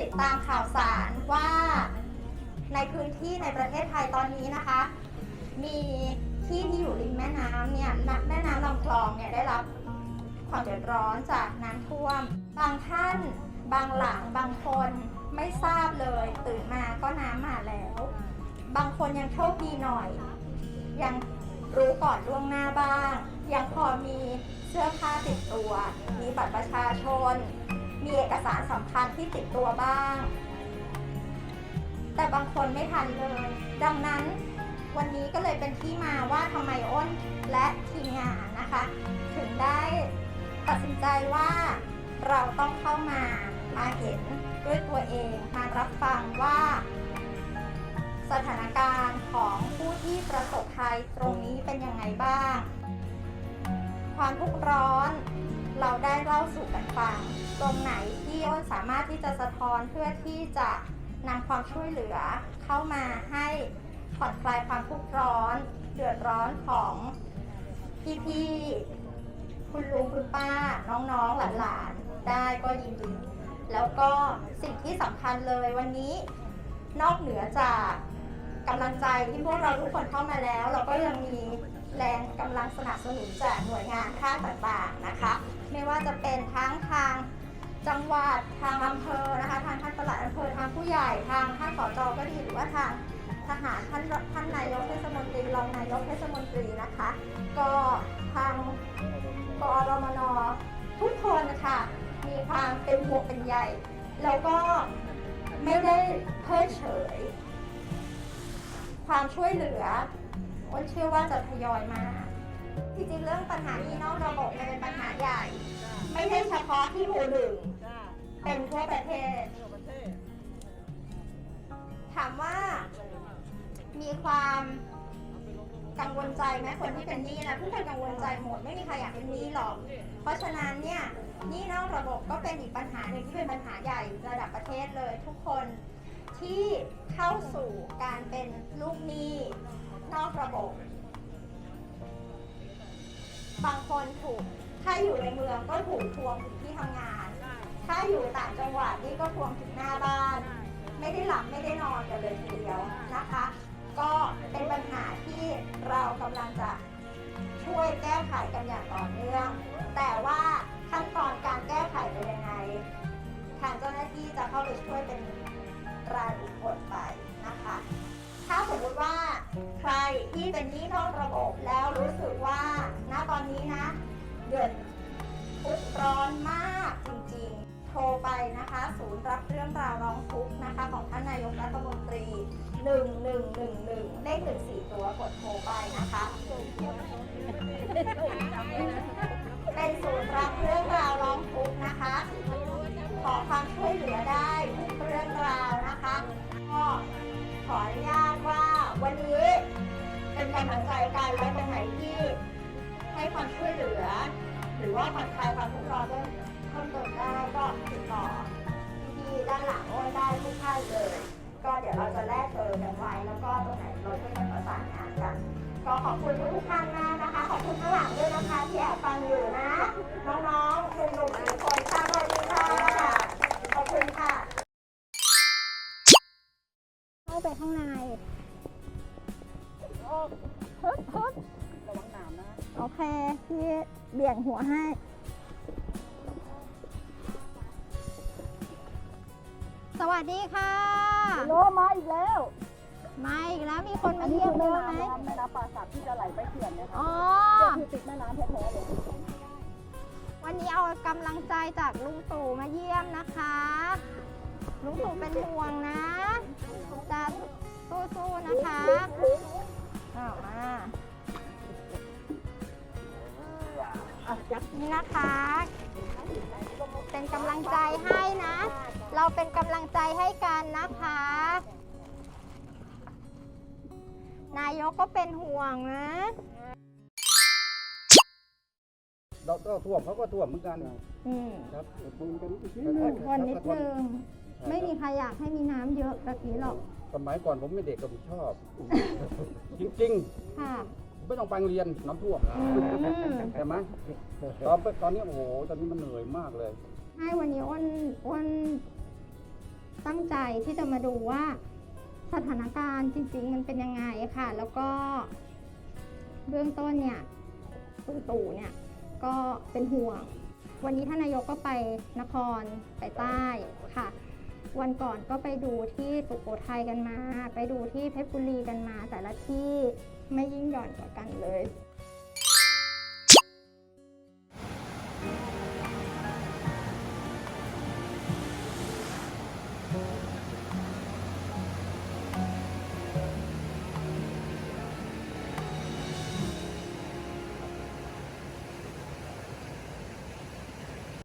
ติดตามข่าวสารว่าในพื้นที่ในประเทศไทยตอนนี้นะคะ มีที่ที่อยู่ริมแม่น้ำเนี่ยน้ำแม่น้ำลำคลองเนี่ยได้รับความเดือดร้อนจากน้ำท่วม บางท่านบางหลังบางคนไม่ทราบเลยตื่นมาก็น้ำมาแล้ว บางคนยังโชคดีหน่อย ยังรู้ก่อนล่วงหน้าบ้าง ยังพอมีเสื้อผ้าติดตัว มีบัตรประชาชน มีเอกสารสำคัญที่ติดตัวบ้าง แต่บางคนไม่ทันเลย ดังนั้นวันนี้ก็เลยเป็นที่มาว่าทำไมอ้นและทีมงานนะคะ ถึงได้ตัดสินใจว่าเราต้องเข้ามามาเห็นด้วยตัวเองมารับฟังว่า สถานการณ์ของผู้ที่ประสบภัยตรงนี้เป็นยังไงบ้าง ความทุกข์ร้อน เราได้เล่าสู่กันฟัง ตรงไหนที่อ้นสามารถที่จะสะท้อนเพื่อที่จะนำความช่วยเหลือเข้ามาให้ผ่อนคลายความทุกข์ร้อน เดือดร้อนของพี่ๆคุณลุงคุณป้า น้องๆหลานๆได้ก็ยินดี แล้วก็สิ่งที่สำคัญเลยวันนี้ นอกเหนือจากกำลังใจที่พวกเราทุกคนเข้ามาแล้ว เราก็ยังมีแรงกำลังสนับสนุนจากหน่วยงานภาคต่างๆนะ จะเป็นทั้งทางจังหวัดทางอำเภอนะคะทางท่านปลัดอำเภอทางผู้ใหญ่ทางท่านสจก็ดีหรือว่าทางทหารท่านท่านนายกเทศมนตรีรองนายกเทศมนตรีนะคะ ก็ทางกอรมนทุกคนค่ะมีความเป็นห่วงเป็นใยแล้วก็ไม่ได้เพิกเฉย ความช่วยเหลืออ้นเชื่อว่าจะทยอยมา จริงๆเรื่องปัญหานี้นอกระบบเนี่ยเป็นปัญหาใหญ่ ไม่ใช่เฉพาะที่หมู่หนึ่งเป็นทั่วประเทศถามว่ามีความกังวลใจไหมคนที่เป็นหนี้นะทุกคนกังวลใจหมดไม่มีใครอยากเป็นหนี้หรอก เพราะฉะนั้นเนี่ยหนี้นอกระบบก็เป็นอีกปัญหาหนึ่งที่เป็นปัญหาใหญ่ระดับประเทศเลย ทุกคนที่เข้าสู่การเป็นลูกหนี้นอกระบบ บางคนถูก ถ้าอยู่ในเมืองก็ถูกทวงถึงที่ทำงาน ถ้าอยู่ต่างจังหวัดนี่ก็ทวงถึงหน้าบ้าน ไม่ได้หลับไม่ได้นอนกันเลยทีเดียวนะคะ ก็เป็นปัญหาที่เรากำลังจะช่วยแก้ไขกันอย่างต่อเนื่อง แต่ว่าขั้นตอนการแก้ไขเป็นยังไง ทางเจ้าหน้าที่จะเข้าไปช่วยเป็นรายบุคคลไปนะคะ ถ้าสมมติว่าใครที่เป็นหนี้นอกระบบแล้วรู้สึกว่าณ ตอนนี้นะ เดือดทุกร้อนมากจริงๆ โทรไปนะคะ ศูนย์รับเรื่องราวร้องทุกข์นะคะ ของท่านนายกรัฐมนตรี 1111 เลข14ตัวกดโทรไปนะคะ เป็นศูนย์รับเรื่องราวร้องทุกข์นะคะ ขอความช่วยเหลือได้ทุกเรื่องราวนะคะก็ขออนุญาตว่าวันนี้เป็นกำลังใจกันและตรงไหนที่ ให้ความช่วยเหลือ หรือว่าผ่อนคลายความทุกข์ร้อนเพิ่มเติมได้ก็ติดต่อที่ด้านหลังโอ้ยได้ทุกท่านเลย ก็เดี๋ยวเราจะแลกเบอร์กันไว้แล้วก็ตรงไหนเราช่วยกันประสานงานกันก็ขอบคุณทุกท่านมากนะคะ ขอบคุณข้างหลังด้วยนะคะที่แอบฟังอยู่นะ น้องๆคุณหนุ่มทุกคนค่ะสวัสดีค่ะขอบคุณค่ะ เข้าไปข้างในฮึบฮึ โอเค พี่เบี่ยงหัวให้ สวัสดีค่ะ โลมาอีกแล้วมาอีกแล้วมีคนมาเยี่ยมแม่ด้วยไหมน้ำแม่น้ำป่าสักที่จะไหลไปเขื่อนเนี่ยค่ะอ๋อคือติดแม่น้ำแท้ๆเลย วันนี้เอากำลังใจจากลุงตู่มาเยี่ยมนะคะ ลุงตู่เป็นห่วงนะจะสู้ๆนะคะอ้าวมา นี่นะคะ เป็นกำลังใจให้นะ เราเป็นกำลังใจให้กันนะคะ นายกก็เป็นห่วงนะเราก็ท่วมเขาก็ท่วมเหมือนกันอืมครับปูนกันนิดอดทนนิดนึงไม่มีใครอยากให้มีน้ำเยอะแบบนี้หรอก สมัยก่อนผมไม่เด็กก็ผมชอบ จริงค่ะๆ ไม่ต้องไปโรงเรียนน้ำท่วมอืมใช่ไหมตอนตอนนี้โอ้โหตอนนี้มันเหนื่อยมากเลยให้วันนี้อ้นอ้นตั้งใจที่จะมาดูว่าสถานการณ์จริง ๆ มันเป็นยังไงค่ะ แล้วก็เบื้องต้นเนี่ยคุณตู่เนี่ยก็เป็นห่วง วันนี้ท่านนายกก็ไปนครไปใต้ค่ะ วันก่อนก็ไปดูที่สุโขทัยกันมา ไปดูที่เพชรบุรีกันมา แต่ละที่ไม่ยิ่งหย่อนกว่ากันเลย